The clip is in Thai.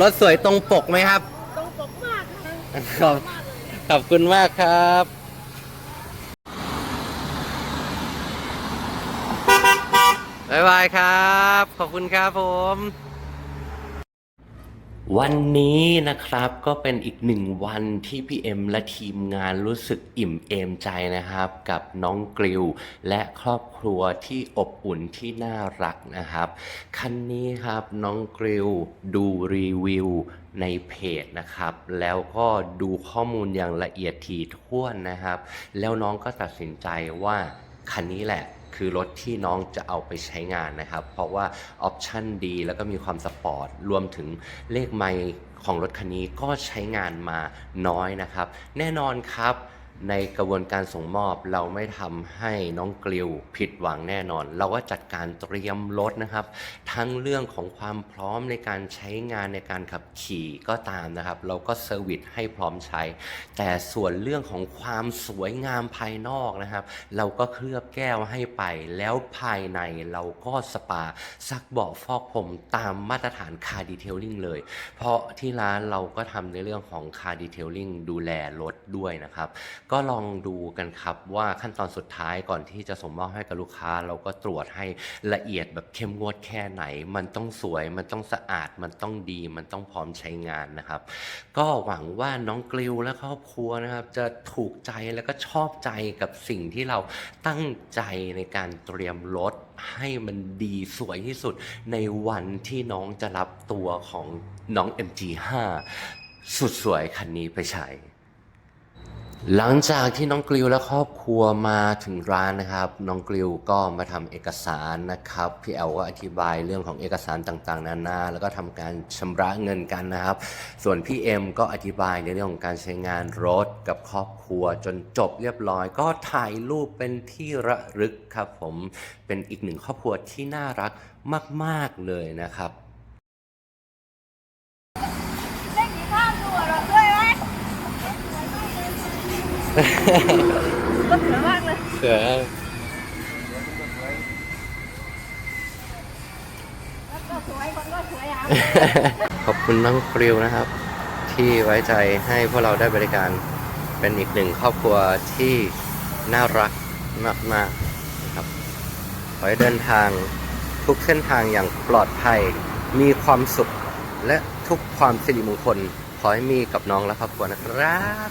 รถสวยตรงปกไหมครับ ตรงปกมากค่ะขอบขอบคุณมากครับ บ๊ายบายครับ ขอบคุณครับผม วันนี้นะครับก็เป็นอีกหนึ่งวันที่พี่เอ็มและทีมงานรู้สึกอิ่มเอมใจนะครับ กับน้องกริว และครอบครัวที่อบอุ่นที่น่ารักนะครับคันนี้ครับน้องกริวดูรีวิวในเพจนะครับ แล้วก็ดูข้อมูลอย่างละเอียดถี่ถ้วนนะครับ แล้วน้องก็ตัดสินใจว่าคันนี้แหละ คือรถที่น้องจะเอาไปใช้งานนะครับ เพราะว่าออปชั่นดี แล้วก็มีความสปอร์ต รวมถึงเลขไมล์ของรถคันนี้ก็ใช้งานมาน้อยนะครับ แน่นอนครับ ในกระบวนการส่งมอบเราไม่ทำให้น้องกลิวผิดหวังแน่นอน เราก็จัดการเตรียมรถนะครับ ทั้งเรื่องของความพร้อมในการใช้งานในการขับขี่ก็ตามนะครับ เราก็เซอร์วิสให้พร้อมใช้ แต่ส่วนเรื่องของความสวยงามภายนอกนะครับ เราก็เคลือบแก้วให้ไป แล้วภายในเราก็สปาซักเบาะฟอกผมตามมาตรฐานคาร์ดีเทลลิ่งเลย เพราะที่ร้านเราก็ทำในเรื่องของคาร์ดีเทลลิ่งดูแลรถด้วยนะครับก็ลองดูกันครับว่าขั้นตอนสุดท้ายก่อนที่จะส่งมอบให้กับลูกค้า เราก็ตรวจให้ละเอียดแบบเข้มงวดแค่ไหน มันต้องสวย มันต้องสะอาด มันต้องดี มันต้องพร้อมใช้งานนะครับ ก็หวังว่าน้องกลิวและครอบครัวนะครับ จะถูกใจแล้วก็ชอบใจกับสิ่งที่เราตั้งใจในการเตรียมรถให้มันดีสวยที่สุดในวันที่น้องจะรับตัวของน้อง MG5 สุดสวยคันนี้ไปใช้ หลังจากที่น้องกลิวและครอบครัวมาถึงร้านนะครับ น้องกลิวก็มาทำเอกสารนะครับพี่แอลก็อธิบายเรื่องของเอกสารต่างๆ นานาแล้วก็ทำการชำระเงินกันนะครับ ส่วนพี่เอ็มก็อธิบายในเรื่องของการใช้งานรถกับครอบครัวจนจบเรียบร้อย ก็ถ่ายรูปเป็นที่ระลึกครับผมเป็นอีกหนึ่งครอบครัวที่น่ารักมาก ๆเลยนะครับ เล่นกี่ข้าวดูเราด้วยไหม ก็สวยมากเลยเสือแล้วก็สวย คนก็สวยอะขอบคุณน้องกริวนะครับ ที่ไว้ใจให้พวกเราได้บริการเป็นอีกหนึ่งครอบครัวที่น่ารักมากๆนะครับ ขอให้เดินทางทุกเส้นทางอย่างปลอดภัย มีความสุขและทุกความสิริมงคล ขอให้มีกับน้องและครอบครัวนะครับ